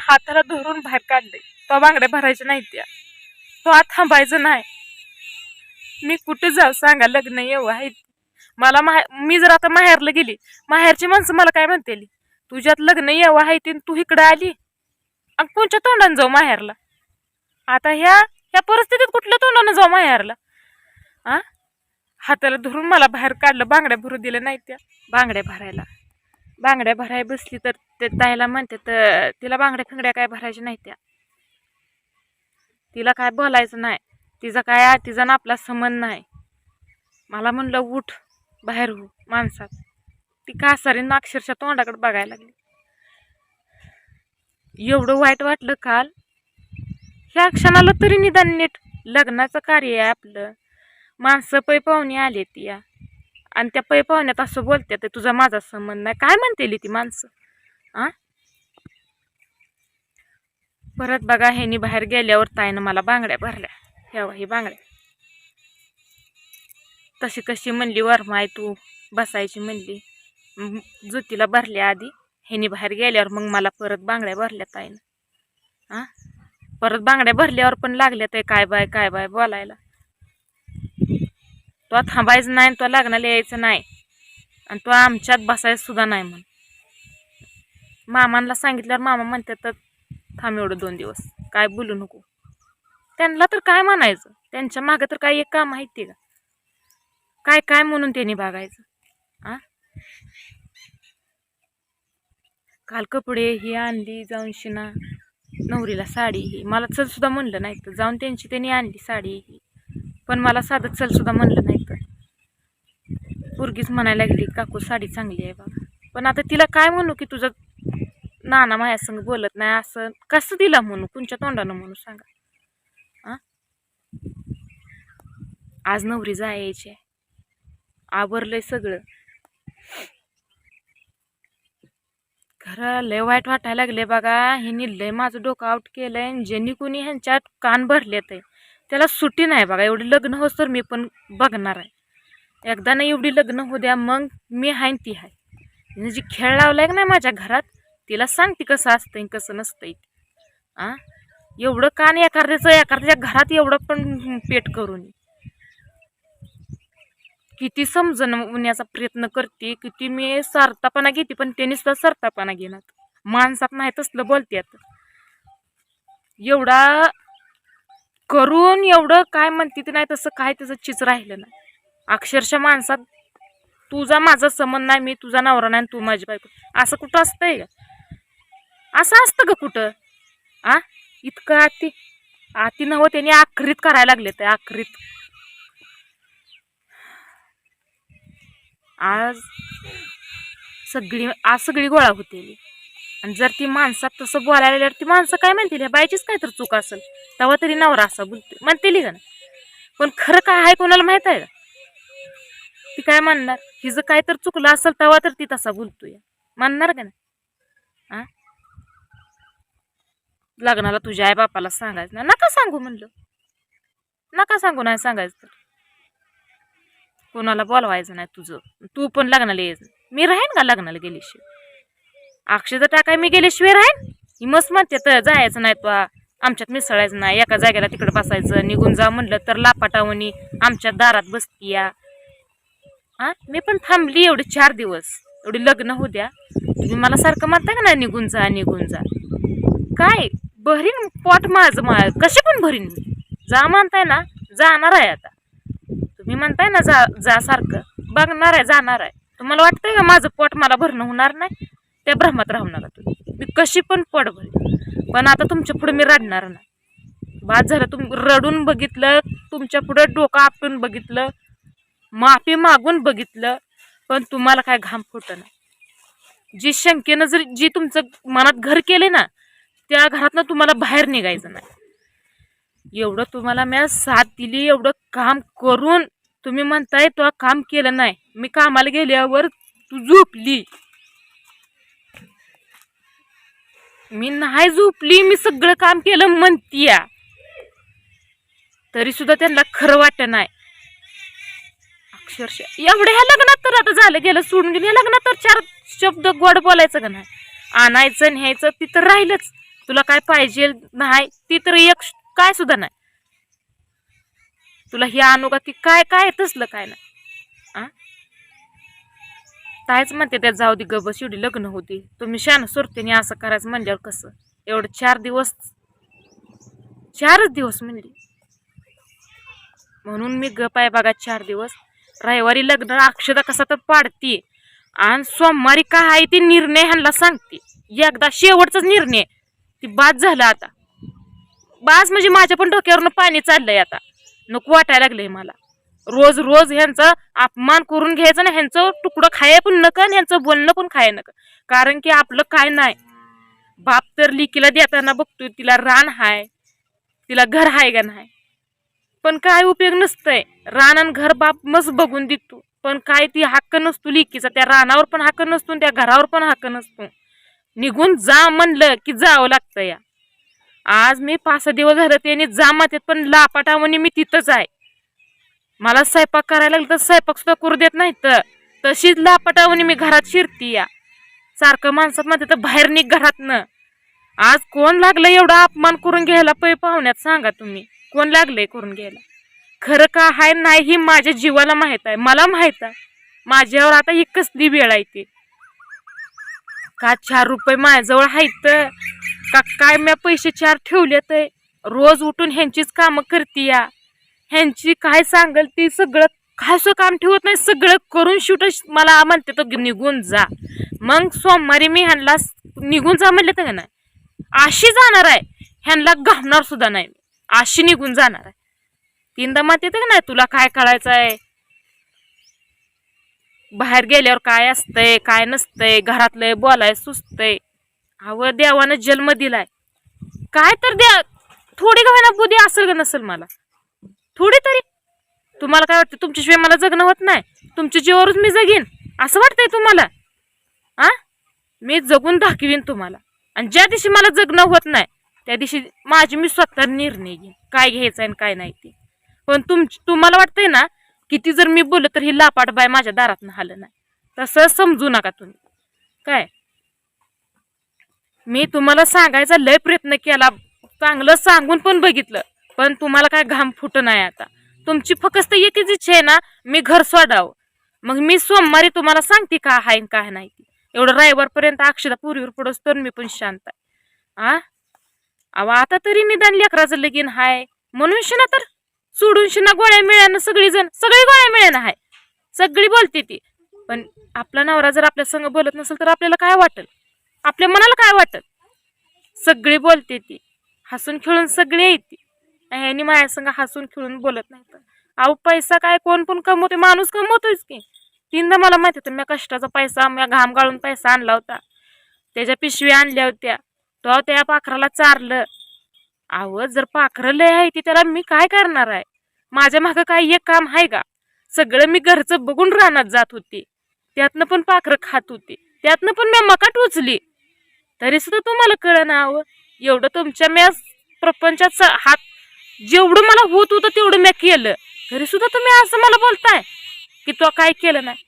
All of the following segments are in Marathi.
हाताला धरून बाहेर काढले. तो बांगड्या भरायच्या नाही त्या. तो आत थांबायचं नाही. मी कुठे जाऊ सांगा लग्न येऊ आहे. मला माहे मी जर आता माहेरला गेली माहेरची माणसं मला काय म्हणते तुझ्यात लग्न येऊ आहे ते तू इकडं आली. आणि कोणच्या तोंडानं जाऊ माहेरला? आता ह्या ह्या परिस्थितीत कुठल्या तोंडानं जाऊ माहेरला? आ? हाताला धरून मला बाहेर काढलं बांगड्या भरू दिल्या नाही त्या. बांगड्या भरायला. बांगड्या भराय बसली तर ते ताईला म्हणते तर तिला बांगड्या फिंगड्या काय भरायच्या नाही त्या. तिला काय बोलायचं नाही. तिचा काय तिचा ना आपला संबंध नाही. मला म्हणलं उठ बाहेर हो माणसात. ती कासारीनं अक्षरशः तोंडाकडे बघायला लागली. एवढं वाईट वाटलं काल. ह्या क्षणाला तरी निदान नीट लग्नाचं कार्य आहे आपलं. माणसं पै पाहुणे आले ती या. आणि त्या पै पाहुण्यात असं बोलते ते तुझा माझा संबंध नाही. काय म्हणतेली ती माणसं? आ? परत बघा ह्यानी बाहेर गेल्यावर ताईनं मला बांगड्या भरल्या. ह्या ही बांगड्या. तशी कशी म्हणली वरमाय तू. बसायची म्हणली. जुतीला भरल्या आधी. ह्यानी बाहेर गेल्यावर मग मला परत बांगड्या भरल्या ताईनं. आ? परत बांगड्या भरल्यावर पण लागल्या ते काय बाय काय बाय बोलायला. तो थांबायचं नाही तो लग्नाला यायचं नाही. आणि तो आमच्यात बसायचं सुद्धा नाही म्हण. मामांना सांगितल्यावर मामा म्हणतात तर थांब एवढं दोन दिवस. काय बोलू नको. त्यांना तर काय म्हणायचं? त्यांच्या मागं तर काय एक काम माहिती का काय काय म्हणून त्यांनी बघायचं आ? काल कपडे ही आणली जाऊन शिना. नवरीला साडी ही. मला चल सुद्धा म्हणलं नाही. तर जाऊन त्यांची त्यांनी आणली साडी ही. पण मला साधं चल सुद्धा म्हणलं नाही. पोरगीच म्हणायला लागली काकू साडी चांगली आहे बघा पण आता तिला काय म्हणू की तुझं नाना माझ्या संग बोलत नाही असं कसं दिला म्हणू? कोणच्या तोंडानं म्हणू सांगा? आ? आज नवरी जायची आहे. आवरलंय सगळं. खरं लय वाईट वाटायला लागले बघा. ह्यांनी लय माझं डोकं आउट केलंय ज्यांनी कोणी ह्यांच्यात कान भरलेत आहे. त्याला सुट्टी नाही बघा. एवढी लग्न होस तर मी पण बघणार आहे. एकदा ना एवढी लग्न होऊ द्या मग मी हाय न ती हाय. तिने जी खेळ लावलाय का नाही माझ्या घरात तिला सांग ती कसं असतंय कसं नसतंय. आ? एवढं कान एखाद्याचं एखाद्याच्या घरात एवढं पण पेट करून. किती समजण्याचा प्रयत्न करते किती मी सरतापणा घेते पण त्यांनी सुद्धा सरतापणा घेणार. माणसात नाही तसलं आता एवढा करून एवढं काय म्हणते ते नाही तसं काय त्याचं चिच राहिलं नाही. अक्षरशः माणसात तुझा माझा संबंध नाही मी तुझा नवरा नाही आणि तू माझी बायको. असं कुठं असतंय का असं असतं का कुठं? आ? इतकं आती आती नव त्यांनी आखरीत करायला लागले ते आखरीत. आज सगळी आज सगळी गोळा होते आणि जर ती माणसात तसं बोलायला गेल्यावर ती माणसं काय म्हणतील? ह्या बायचीच काय तर चूक असेल. तेव्हा तरी नवरा असा बोलते म्हणतेली का ना पण खरं काय आहे कोणाला माहीत आहे? का ती काय म्हणणार? हिचं काय तर चुकलं असेल तेव्हा तर ती तसा बोलतोय. म्हणणार का नाही? आ? लग्नाला तुझ्या आई बापाला सांगायचं ना नका सांगू म्हणलं. नका सांगू नाही सांगायचं तर. कोणाला बोलवायचं नाही तुझं. तू पण लग्नाला यायचं मी राहीन का लग्नाला गेल्याशिवाय? अक्षर टाकाय मी गेल्याशिवाय राहीन? ही मस्त म्हणते तर जायचं नाही तो आमच्यात मिसळायचं नाही. एका जागेला तिकडे बसायचं. निघून जा म्हणलं तर लापाटावणी आमच्या दारात बसती या हा? मी पण थांबली एवढे चार दिवस. एवढी लग्न होऊ द्या. तुम्ही मला सारखं म्हणता का नाही निघून जा निघून जा? काय? भरीन पोट माझं मा कसे पण भरीन मी. जा म्हणताय ना जाणार आहे आता. तुम्ही म्हणताय ना जा जा सारखं. बघणार आहे जाणार आहे. तुम्हाला वाटतंय का माझं पोट मला भरणं होणार नाही? त्या भ्रमात राहू नका तुम्ही. मी कशी पण पोट भरेन. पण आता तुमच्यापुढे मी रडणार नाही. बाद झालं तुम रडून बघितलं तुमच्यापुढे डोकं आपटून बघितलं माफी मागून बघितलं पण तुम्हाला काय घाम फुटं नाही जी शंकेनं जर जी तुमचं मनात घर केले ना त्या घरातनं तुम्हाला बाहेर निघायचं नाही. एवढं तुम्हाला मी साथ दिली एवढं काम करून तुम्ही म्हणताय तो काम केलं नाही. मी कामाला गेल्यावर तू झोपली. मी नाही झोपली मी सगळं काम केलं म्हणतीया. तरी सुद्धा त्यांना खरं वाटत नाही. अक्षरशः. एवढ्या ह्या लग्नात तर आता झालं गेलं सोडून गेलं. या लग्नात तर चार शब्द गोड बोलायचं का नाही? आणायचं न्यायचं ती तर राहिलंच. तुला काय पाहिजे नाही ती तर एक काय सुद्धा नाही. तुला हे आणू का ती काय काय तसलं काय नाही. आ? कायच म्हणते त्यात जाऊ दे गबस एवढी लग्न होती तुम्ही शान सुरतेने असं करायचं म्हणल्यावर कसं? एवढं चार दिवस चारच दिवस म्हणली. म्हणून मी गप आहे बघा चार दिवस. रविवारी लग्न अक्षदा कसा तर पाडते. आणि सोमवारी काय आहे ती निर्णय ह्यांना सांगते. एकदा शेवटचाच निर्णय. ती बाद झाला आता. बास म्हणजे माझ्या पण डोक्यावरनं पाणी चाललंय आता. नको वाटायला लागलंय मला. रोज रोज ह्यांचा अपमान करून घ्यायचं ना ह्यांचं तुकडं खाय पण नका आणि ह्यांचं बोलणं पण खाय नका. कारण की आपलं काय नाही. बाप तर लिकीला देताना बघतोय तिला रान हाय. तिला घर हाय का नाही. पण काय उपयोग नसतंय. रानान घर बाप मस्त बघून देतो पण काय ती हक्क नसतो लिकीचा. त्या रानावर पण हक्क नसतो त्या घरावर पण हक्क नसतो. निघून जा म्हणलं की जावं लागतं या. आज मी पाच सहा दिवस झालं त्यांनी जा म्हणतात पण लापाटावणी मी तिथंच आहे. मला स्वयंपाक करायला लागलं तर स्वयंपाक सुद्धा करू देत नाही तर. तशीच लापाटावणी मी घरात शिरती या. सारखं माणसात म्हणते तर बाहेर निघ घरातनं. आज कोण लागलं एवढा अपमान करून घ्यायला पै पाहुण्यात सांगा तुम्ही. कोण लागलंय करून घ्यायला. खरं का हाय नाही ही माझ्या जीवाला माहीत आहे मला माहीत आहे. माझ्यावर आता ही कसली वेळ आहे ती? का चार रुपये माझ्याजवळ आहेत? का काय मी पैसे चार ठेवलेत? रोज उठून ह्यांचीच कामं करते या ह्यांची काय सांगल ती सगळं काय काम ठेवत नाही सगळं करून शूट मला म्हणते तो निघून जा. मग सोमवारी मी ह्यांना निघून जा म्हणले तर नाही. अशी जाणार आहे. ह्यांना घावणार सुद्धा नाही अशी निघून जाणार आहे. तीनदा मत येते का नाही? तुला काय कळायचं आहे बाहेर गेल्यावर काय असतंय काय नसतंय घरातलंय बोलाय सुचतंय. अव देवानं जन्म दिलाय. काय तर द्या. थोडी का होईना बुद्धी असेल का नसेल मला? थोडी तरी. तुम्हाला काय वाटतं? तुमच्याशिवाय मला जगणं होत नाही. तुमच्या जीवावरच मी जगीन. असं वाटतंय तुम्हाला? आ? मी जगून दाखवीन तुम्हाला. आणि ज्या दिवशी मला जगणं होत नाही त्या दिवशी माझी मी स्वतः निर्णय घेईन. काय घ्यायचं आणि काय नाही ते. पण तुम तुम्हाला वाटतंय ना किती जर मी बोललं तर ही लापाट बाय माझ्या दारात आलं नाही. तसं समजू नका तुम्ही. काय? मी तुम्हाला सांगायचा लय प्रयत्न केला. चांगलं सांगून पण बघितलं. पण तुम्हाला काय घाम फुट नाही आता. तुमची फक्त एकच इच्छा आहे ना मी घर सोडावं. मग मी सोमवारी तुम्हाला सांगते का हाय आणि काय नाही ते. एवढं रविवारपर्यंत अक्षदा पूर्वीवर पडोस तर मी पण शांत आहे. आ? अहो आता तरी निदान लेकराचं लगीन हाय. म्हणून शिना तर सोडून शिना गोळ्या मिळ्यानं सगळी जण सगळी गोळ्या मिळ्यानं हाय. सगळी बोलते ती. पण आपला नवरा जर आपल्या संग बोलत नसेल तर आपल्याला काय वाटेल? आपल्या मनाला काय वाटेल? सगळी बोलते ती. हसून खेळून सगळी येते ह्यानी माझ्या संग हसून खेळून बोलत नाही तर. अहो पैसा काय कोण पण कमवते माणूस कमवतोयच की. तीनदा मला माहिती होतं मी कष्टाचा पैसा मी घाम गाळून पैसा आणला होता. त्याच्या पिशव्या आणल्या होत्या. तो त्या पाखराला चारलं. अहो जर पाखरं लय आहे ती त्याला मी काय करणार आहे? माझ्या मागं काय एक काम आहे का? सगळं मी घरचं बघून रानात जात होती. त्यातनं पण पाखरं खात होती. त्यातनं पण मी मका टोचली तरी सुद्धा तुम्हाला कळ ना अहो. एवढं तुमच्या म्या प्रपंचाचा हात जेवढं मला होत होतं तेवढं मी केलं. तरी सुद्धा तुम्ही असं मला बोलताय की तो काय केलं नाही.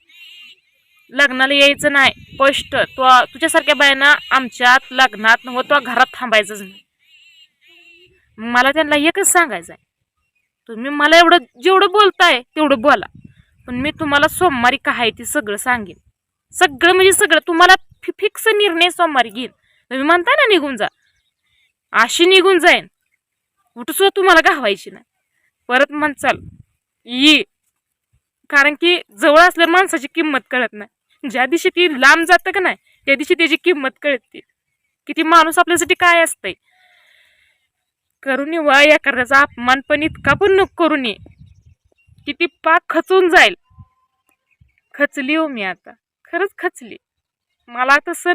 लग्नाला यायचं नाही. स्पष्ट. तो तुझ्यासारख्या बायांना आमच्यात लग्नात नव्हतं घरात थांबायचंच नाही. मला त्यांना एकच सांगायचं आहे. तुम्ही मला एवढं जेवढं बोलताय तेवढं बोला. पण मी तुम्हाला सोमवारी काय आहे ते सगळं सांगेन. सगळं म्हणजे सगळं. तुम्हाला फिक्स निर्णय सोमवारी घेईन. तुम्ही म्हणताय ना निघून जा. अशी निघून जाईन. कुठं सुद्धा तुम्हाला घावायची नाही. परत म्हणचाल ये. कारण की जवळ असल्या माणसाची किंमत कळत नाही. ज्या दिवशी ती लांब जातं का नाही त्या दिवशी त्याची किंमत कळते की ती माणूस आपल्यासाठी काय असतंय. करून ये वा एखाद्याचा अपमान पण इतका पण नको करून ये की ती पाक खचून जाईल. खचली हो मी आता. खरंच खचली. मला आता सण